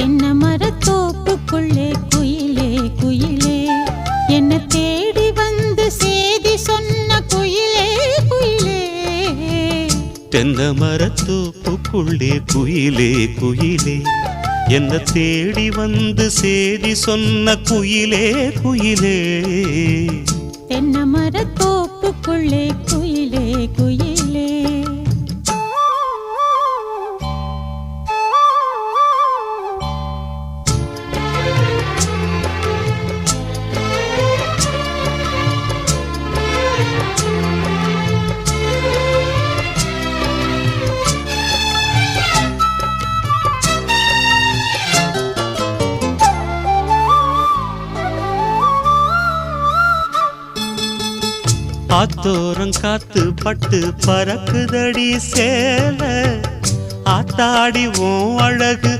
தென்னை மரத்தோப்புக்குள்ளே குயிலே குயிலே. என்ன தேடி வந்து சேதி சொன்ன குயிலே குயிலே. தென்னை மரத்தோப்புக்குள்ளே குயிலே குயிலே. என்ன தேடி வந்து சேதி சொன்ன குயிலே குயிலே. தென்னை மரத்தோப்புக்குள்ளே ஆத்தோரம் காத்து பட்டு பறக்குதடி சேல. ஆத்தாடி ஓ அழகு